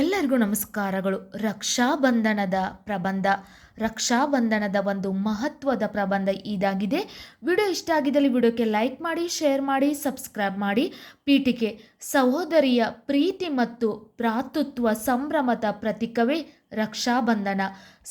ಎಲ್ಲರಿಗೂ ನಮಸ್ಕಾರಗಳು. ರಕ್ಷಾಬಂಧನದ ಪ್ರಬಂಧ. ರಕ್ಷಾಬಂಧನದ ಒಂದು ಮಹತ್ವದ ಪ್ರಬಂಧ ಇದಾಗಿದೆ. ವಿಡಿಯೋ ಇಷ್ಟ ಆಗಿದ್ದಲ್ಲಿ ವಿಡಿಯೋಕ್ಕೆ ಲೈಕ್ ಮಾಡಿ, ಶೇರ್ ಮಾಡಿ, ಸಬ್ಸ್ಕ್ರೈಬ್ ಮಾಡಿ. ಪೀಠಿಕೆ ಸಹೋದರಿಯ ಪ್ರೀತಿ ಮತ್ತು ಭ್ರಾತೃತ್ವ ಸಂಭ್ರಮದ ಪ್ರತೀಕವೇ ರಕ್ಷಾಬಂಧನ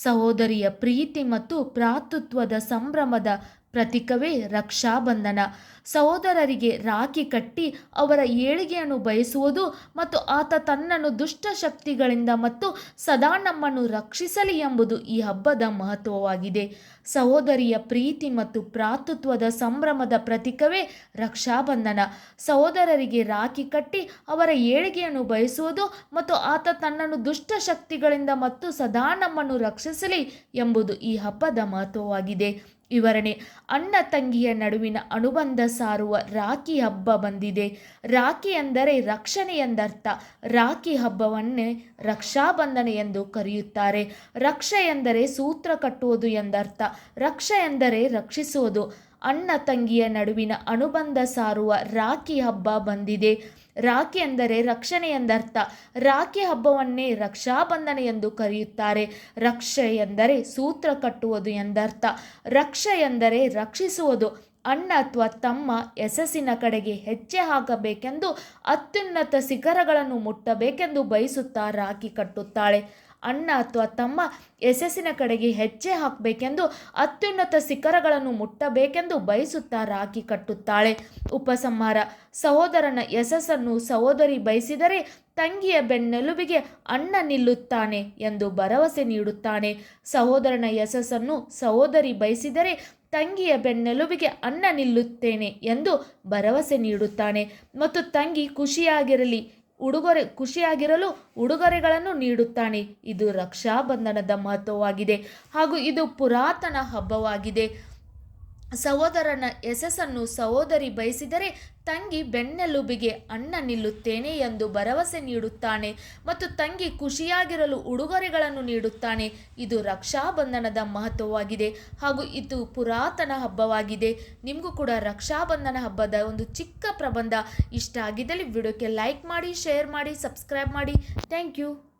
ಸಹೋದರಿಯ ಪ್ರೀತಿ ಮತ್ತು ಭ್ರಾತೃತ್ವದ ಸಂಭ್ರಮದ ಪ್ರತೀಕವೇ ರಕ್ಷಾಬಂಧನ. ಸಹೋದರರಿಗೆ ರಾಖಿ ಕಟ್ಟಿ ಅವರ ಏಳಿಗೆಯನ್ನು ಬಯಸುವುದು ಮತ್ತು ಆತ ತನ್ನನ್ನು ದುಷ್ಟ ಶಕ್ತಿಗಳಿಂದ ಮತ್ತು ಸದಾ ನಮ್ಮನ್ನು ರಕ್ಷಿಸಲಿ ಎಂಬುದು ಈ ಹಬ್ಬದ ಮಹತ್ವವಾಗಿದೆ. ಸಹೋದರಿಯ ಪ್ರೀತಿ ಮತ್ತು ಪ್ರಾತೃತ್ವದ ಸಂಭ್ರಮದ ಪ್ರತೀಕವೇ ರಕ್ಷಾಬಂಧನ. ಸಹೋದರರಿಗೆ ರಾಖಿ ಕಟ್ಟಿ ಅವರ ಏಳಿಗೆಯನ್ನು ಬಯಸುವುದು ಮತ್ತು ಆತ ತನ್ನನ್ನು ದುಷ್ಟ ಶಕ್ತಿಗಳಿಂದ ಮತ್ತು ಸದಾ ನಮ್ಮನ್ನು ರಕ್ಷಿಸಲಿ ಎಂಬುದು ಈ ಹಬ್ಬದ ಮಹತ್ವವಾಗಿದೆ. ವಿವರಣೆ. ಅಣ್ಣ ತಂಗಿಯ ನಡುವಿನ ಅನುಬಂಧ ಸಾರುವ ರಾಖಿ ಹಬ್ಬ ಬಂದಿದೆ. ರಾಖಿ ಎಂದರೆ ರಕ್ಷಣೆ ಎಂದರ್ಥ. ರಾಖಿ ಹಬ್ಬವನ್ನೇ ರಕ್ಷಾಬಂಧನ ಎಂದು ಕರೆಯುತ್ತಾರೆ. ರಕ್ಷ ಎಂದರೆ ಸೂತ್ರ ಕಟ್ಟುವುದು ಎಂದರ್ಥ. ರಕ್ಷ ಎಂದರೆ ರಕ್ಷಿಸುವುದು. ಅಣ್ಣ ತಂಗಿಯ ನಡುವಿನ ಅನುಬಂಧ ಸಾರುವ ರಾಖಿ ಹಬ್ಬ ಬಂದಿದೆ. ರಾಖಿ ಎಂದರೆ ರಕ್ಷಣೆ ಎಂದರ್ಥ. ರಾಖಿ ಹಬ್ಬವನ್ನೇ ರಕ್ಷಾಬಂಧನ ಎಂದು ಕರೆಯುತ್ತಾರೆ. ರಕ್ಷೆ ಎಂದರೆ ಸೂತ್ರ ಕಟ್ಟುವುದು ಎಂದರ್ಥ. ರಕ್ಷ ಎಂದರೆ ರಕ್ಷಿಸುವುದು. ಅಣ್ಣ ಅಥವಾ ತಮ್ಮ ಯಶಸ್ಸಿನ ಕಡೆಗೆ ಹೆಜ್ಜೆ ಹಾಕಬೇಕೆಂದು ಅತ್ಯುನ್ನತ ಶಿಖರಗಳನ್ನು ಮುಟ್ಟಬೇಕೆಂದು ಬಯಸುತ್ತಾ ರಾಖಿ ಕಟ್ಟುತ್ತಾಳೆ. ಅಣ್ಣ ಅಥವಾ ತಮ್ಮ ಯಶಸ್ಸಿನ ಕಡೆಗೆ ಹೆಜ್ಜೆ ಹಾಕಬೇಕೆಂದು ಅತ್ಯುನ್ನತ ಶಿಖರಗಳನ್ನು ಮುಟ್ಟಬೇಕೆಂದು ಬಯಸುತ್ತಾ ರಾಖಿ ಕಟ್ಟುತ್ತಾಳೆ. ಉಪಸಂಹಾರ ಸಹೋದರನ ಯಶಸ್ಸನ್ನು ಸಹೋದರಿ ಬಯಸಿದರೆ ತಂಗಿಯ ಬೆನ್ನೆಲುಬಿಗೆ ಅಣ್ಣ ನಿಲ್ಲುತ್ತಾನೆ ಎಂದು ಭರವಸೆ ನೀಡುತ್ತಾನೆ. ಸಹೋದರನ ಯಶಸ್ಸನ್ನು ಸಹೋದರಿ ಬಯಸಿದರೆ ತಂಗಿಯ ಬೆನ್ನೆಲುಬಿಗೆ ಅಣ್ಣ ನಿಲ್ಲುತ್ತೇನೆ ಎಂದು ಭರವಸೆ ನೀಡುತ್ತಾನೆ. ಮತ್ತು ತಂಗಿ ಖುಷಿಯಾಗಿರಲಿ ಉಡುಗೊರೆ ಖುಷಿಯಾಗಿರಲು ಉಡುಗೊರೆಗಳನ್ನು ನೀಡುತ್ತಾನೆ. ಇದು ರಕ್ಷಾಬಂಧನದ ಮಹತ್ವವಾಗಿದೆ ಹಾಗೂ ಇದು ಪುರಾತನ ಹಬ್ಬವಾಗಿದೆ. ಸಹೋದರನ ಯಶಸ್ಸನ್ನು ಸಹೋದರಿ ಬಯಸಿದರೆ ತಂಗಿ ಬೆನ್ನೆಲುಬಿಗೆ ಅಣ್ಣ ನಿಲ್ಲುತ್ತೇನೆ ಎಂದು ಭರವಸೆ ನೀಡುತ್ತಾನೆ ಮತ್ತು ತಂಗಿ ಖುಷಿಯಾಗಿರಲು ಉಡುಗೊರೆಗಳನ್ನು ನೀಡುತ್ತಾನೆ. ಇದು ರಕ್ಷಾಬಂಧನದ ಮಹತ್ವವಾಗಿದೆ ಹಾಗೂ ಇದು ಪುರಾತನ ಹಬ್ಬವಾಗಿದೆ. ನಿಮಗೂ ಕೂಡ ರಕ್ಷಾಬಂಧನ ಹಬ್ಬದ ಒಂದು ಚಿಕ್ಕ ಪ್ರಬಂಧ ಇಷ್ಟ ಆಗಿದ್ದಲ್ಲಿ ವಿಡಿಯೋಕ್ಕೆ ಲೈಕ್ ಮಾಡಿ, ಶೇರ್ ಮಾಡಿ, ಸಬ್ಸ್ಕ್ರೈಬ್ ಮಾಡಿ. Thank you.